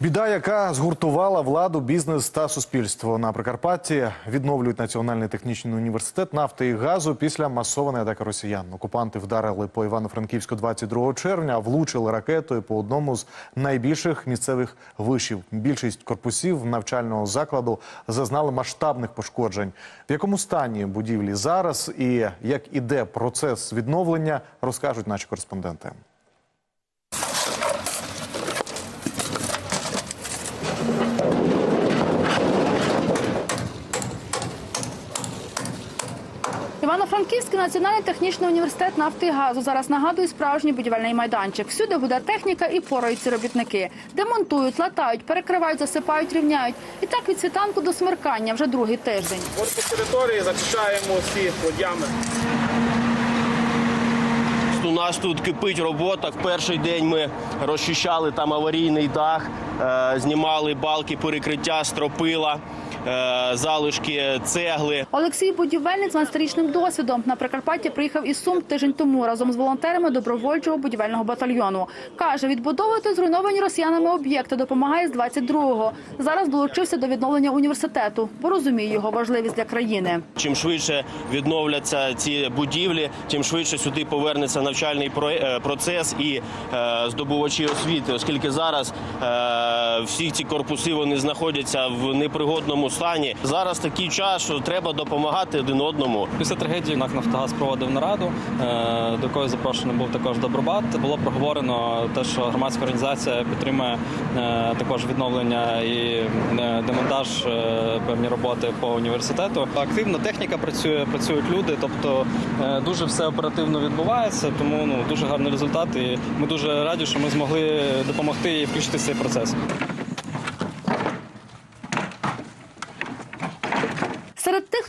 Біда, яка згуртувала владу, бізнес та суспільство на Прикарпатті, відновлюють Національний технічний університет нафти і газу після масованої атаки росіян. Окупанти вдарили по Івано-Франківську 22 червня, влучили ракетою по одному з найбільших місцевих вишів. Більшість корпусів навчального закладу зазнали масштабних пошкоджень. В якому стані будівлі зараз і як іде процес відновлення, розкажуть наші кореспонденти. Івано-Франківський національний технічний університет нафти і газу зараз нагадує справжній будівельний майданчик. Всюди гуде техніка і пораються робітники. Демонтують, латають, перекривають, засипають, рівняють. І так від світанку до смеркання вже другий тиждень. От по території зачищаємо всі водями. У нас тут кипить робота. В перший день ми розчищали там аварійний дах, е, знімали балки перекриття, стропила, залишки цегли. Олексій будівельник з 12-річним досвідом на Прикарпаття приїхав із Сум тиждень тому разом з волонтерами добровольчого будівельного батальйону. Каже, відбудовувати зруйновані росіянами об'єкти допомагає з 22-го. Зараз долучився до відновлення університету, бо розуміє його важливість для країни. Чим швидше відновляться ці будівлі, тим швидше сюди повернеться навчальний е, процес і е, здобувачі освіти, оскільки зараз е, всі ці корпуси вони знаходяться в непригодному стані. Зараз такий час, що треба допомагати один одному. Після трагедії НАК «Нафтогаз» проводив нараду, е, до якої запрошений був також Добробат. Було проговорено те, що громадська організація підтримує е, також відновлення і е, демонтаж певні роботи по університету. Активно техніка працює, працюють люди, тобто дуже все оперативно відбувається, тому ну дуже гарний результат. І ми дуже раді, що ми змогли допомогти і включити цей процес.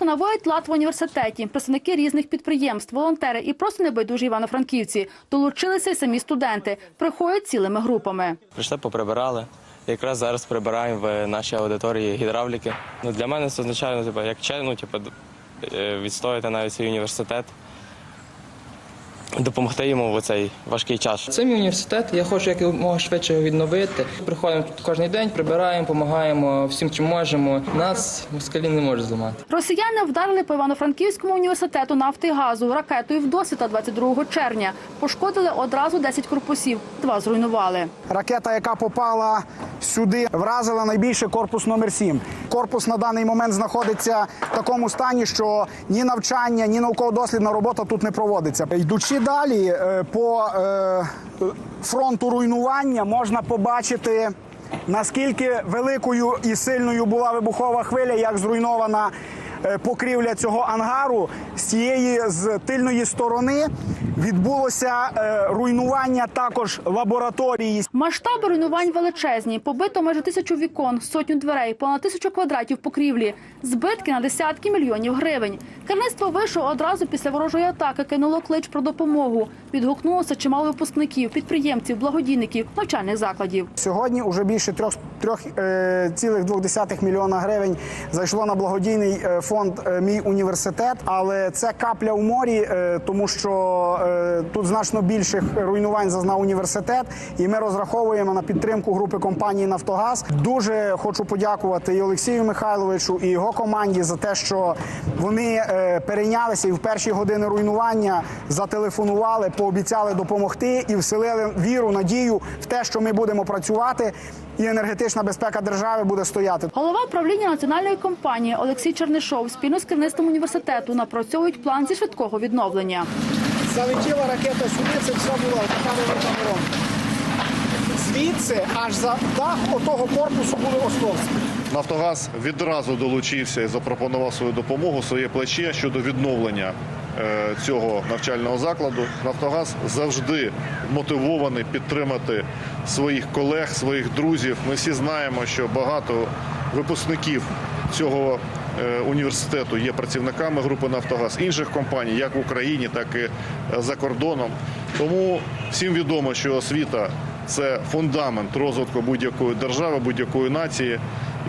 Тих, лад в університеті, представники різних підприємств, волонтери і просто небайдужі івано-франківці долучилися й самі студенти. Приходять цілими групами. Прийшли, поприбирали. Якраз зараз прибираємо в нашій аудиторії гідравліки. Ну, для мене це означає, ну, типу, як ну, типу, е, відстояти навіть свій університет, допомогти йому в цей важкий час. Це мій університет, я хочу якомога швидше його відновити. Приходимо тут кожен день, прибираємо, допомагаємо всім, чим можемо. Нас москалі не можуть зламати. Росіяни вдарили по Івано-Франківському університету нафти і газу ракетою в досвіта 22 червня. Пошкодили одразу 10 корпусів, два зруйнували. Ракета, яка попала сюди, вразила найбільше корпус номер 7 Корпус на даний момент знаходиться в такому стані, що ні навчання, ні науково-дослідна робота тут не проводиться. Йдучи далі е, по е, фронту руйнування, можна побачити. Наскільки великою і сильною була вибухова хвиля, як зруйнована покрівля цього ангару з цієї з тильної сторони відбулося е, руйнування також лабораторії. Масштаби руйнувань величезні. Побито майже тисячу вікон, сотню дверей, понад тисячу квадратів покрівлі, збитки на десятки мільйонів гривень. Керівництво вишу одразу після ворожої атаки кинуло клич про допомогу. Відгукнулося чимало випускників, підприємців, благодійників, навчальних закладів. Сьогодні вже більше трьох трьох е, мільйона гривень зайшло на благодійний е, фонд е, Мій університет. Але це капля у морі, е, тому що е, тут значно більших руйнувань зазнав університет, і ми розраховуємо на підтримку групи компанії Нафтогаз. Дуже хочу подякувати і Олексію Михайловичу, і його команді за те, що вони перейнялися і в перші години руйнування зателефонували, пообіцяли допомогти і вселили віру, надію в те, що ми будемо працювати, і енергетична безпека держави буде стояти. Голова правління національної компанії Олексій Чернишов спільно з керівництвом університету напрацьовують план зі швидкого відновлення. Залетіла ракета сюди, це все була така. Звідси аж за дах отого корпусу були Островські. Нафтогаз відразу долучився і запропонував свою допомогу, своє плече щодо відновлення е, цього навчального закладу. Нафтогаз завжди мотивований підтримати своїх колег, своїх друзів. Ми всі знаємо, що багато випускників цього університету є працівниками групи Нафтогаз, інших компаній, як в Україні, так і е, за кордоном. Тому всім відомо, що освіта це фундамент розвитку будь-якої держави, будь-якої нації.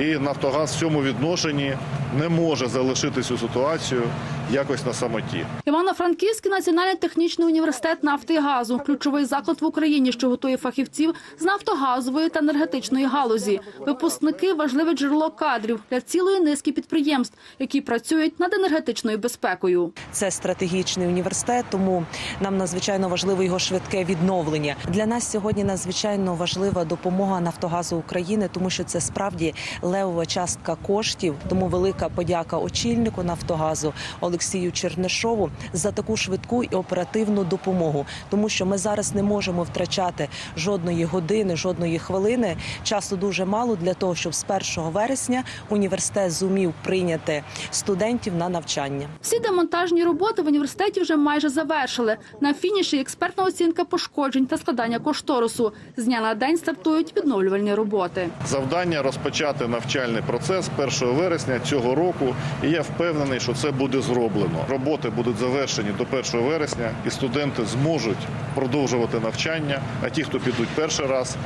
І Нафтогаз в цьому відношенні не може залишити цю ситуацію якось на самоті. Івано-Франківський національний технічний університет нафти і газу ключовий заклад в Україні, що готує фахівців з нафтогазової та енергетичної галузі. Випускники важливе джерело кадрів для цілої низки підприємств, які працюють над енергетичною безпекою. Це стратегічний університет, тому нам надзвичайно важливо його швидке відновлення. Для нас сьогодні надзвичайно важлива допомога Нафтогазу України, тому що це справді левова частка коштів. Тому велика подяка очільнику Нафтогазу Олексію Чернишову за таку швидку і оперативну допомогу, тому що ми зараз не можемо втрачати жодної години, жодної хвилини. Часу дуже мало для того, щоб з 1 вересня університет зумів прийняти студентів на навчання. Всі демонтажні роботи в університеті вже майже завершили. На фініші експертна оцінка пошкоджень та складання кошторису. З дня на день стартують відновлювальні роботи. Завдання розпочати навчальний процес 1 вересня цього року, і я впевнений, що це буде зроблено. Роботи будуть завершені до 1 вересня, і студенти зможуть продовжувати навчання. А ті, хто підуть перший раз,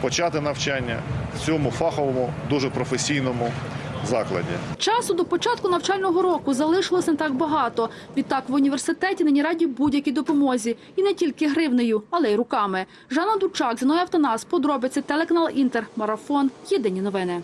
почати навчання в цьому фаховому, дуже професійному закладі. Часу до початку навчального року залишилося не так багато. Відтак в університеті нині раді будь-якій допомозі. І не тільки гривнею, але й руками. Жанна Дучак, Зіноя Автонас, подробиці, телеканал Інтер, Марафон, Єдині новини.